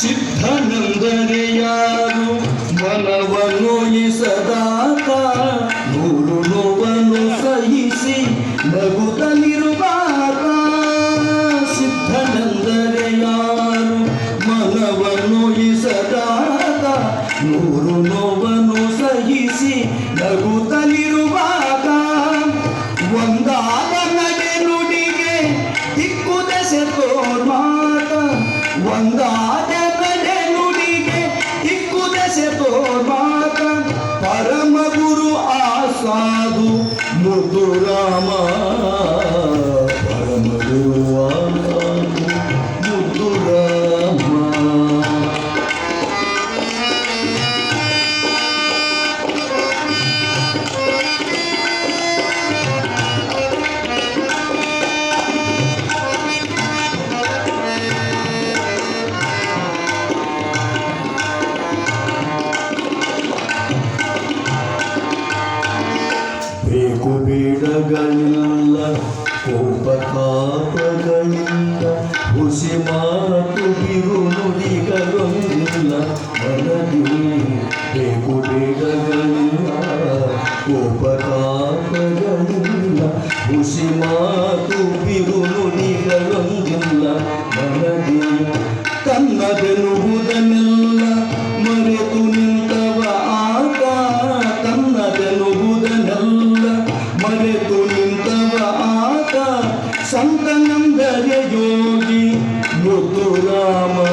ಸಿದ್ಧನೆಂದರೆ ಯಾರು ಮನವನ್ನು ಇಸದಾತ, ನೂರು ನೋವನ್ನು ಸಹಿಸಿ ನಗುತ್ತಲಿರುವಾಗ ಸಿದ್ಧನಂದನೆಯಾರು, ಮನವನ್ನು ಇಸದಾತ, ನೂರು ನೋವನ್ನು ಸಹಿಸಿ ನಗುತ್ತಲಿರುವಾಗ ಒಂದಾದ ನಡೆ ನುಡಿಗೆ ದಿಕ್ಕು ದೆಸೆ ತೋರ್ಮಾತ ಒಂದಾದ O guru asado, Muturama. Rama. ಬೇಡಗಳಿಲ್ಲ ಕೋಪ ತಾಪಗಳಿಲ್ಲ ಹುಸಿ ಮಾತು ಬಿರು ನುಡಿಗಳೊಂದಿಲ್ಲ ಮನದಿ ಬೇಕು ಬೇಡಗಳಿಲ್ಲ ಕೋಪ ತಾಪಗಳಿಲ್ಲ ಹುಸಿ ಮಾತು సుందర యోగి ముద్దురామా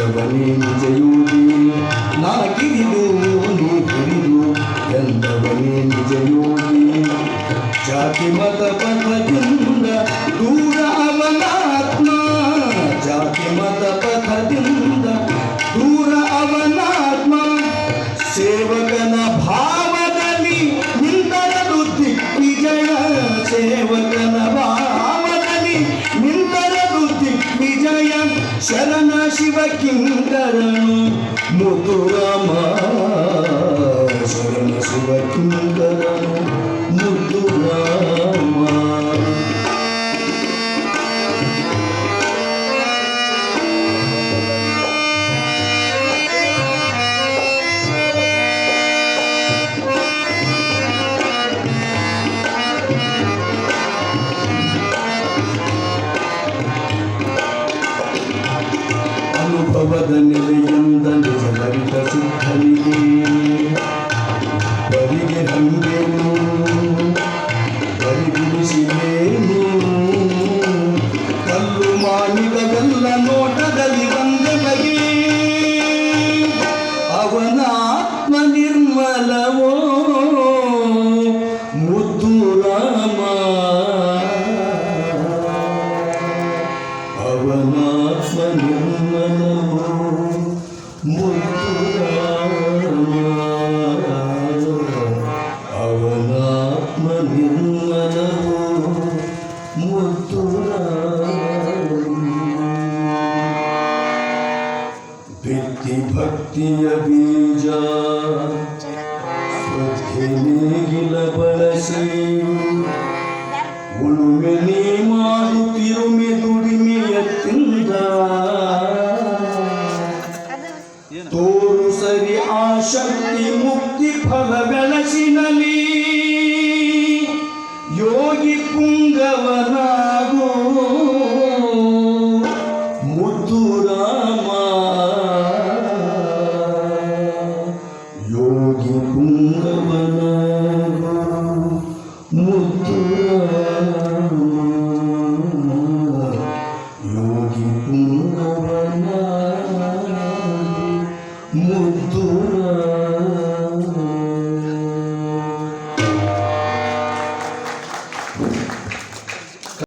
ಎಂದವನೇ ನಿಜಯೋಗಿ ನಾ ಕಿರಿದು ನೀ ಹಿರಿದು ಎಂದವನೇ ನಿಜಯೋಗಿ ಜಾತಿ ಮತ ಪಥದಿಂದ ದೂರ ಅವನಾತ್ಮ ಜಾತಿ ಮತ ಪಥದಿಂದ ದೂರ ಅವನಾತ್ಮ ಸೇವಕನ ಭಾವದಲ್ಲಿ ನಿಂತರದು ದಿಗ್ವಿಜಯ ಸೇವಕನ ಶರಣ ಶಿವ ಕಿಂಕರನು ಮುತುರಾಮ ಶರಣ ಶಿವ ಕಿಂಕರನು बदन ಬಿತ್ತಿ ಭಕ್ತಿಯ ಬೀಜ ಶ್ರದ್ಧೆ ನೇಗಿಲ ಬಳಸಿ ಉಳುಮೆ ನೀ ಮಾಡುತ್ತಿರುಮೆ ದುಡಿಮೆಯ ತಿಂದ ತೋರು ಸರಿ ಆ ಮುಕ್ತಿ ಫಲ ಬೆಳಸಿನಲಿ ಯೋಗಿ ಪುಂಗವನಾಗೋ মুগ্ধ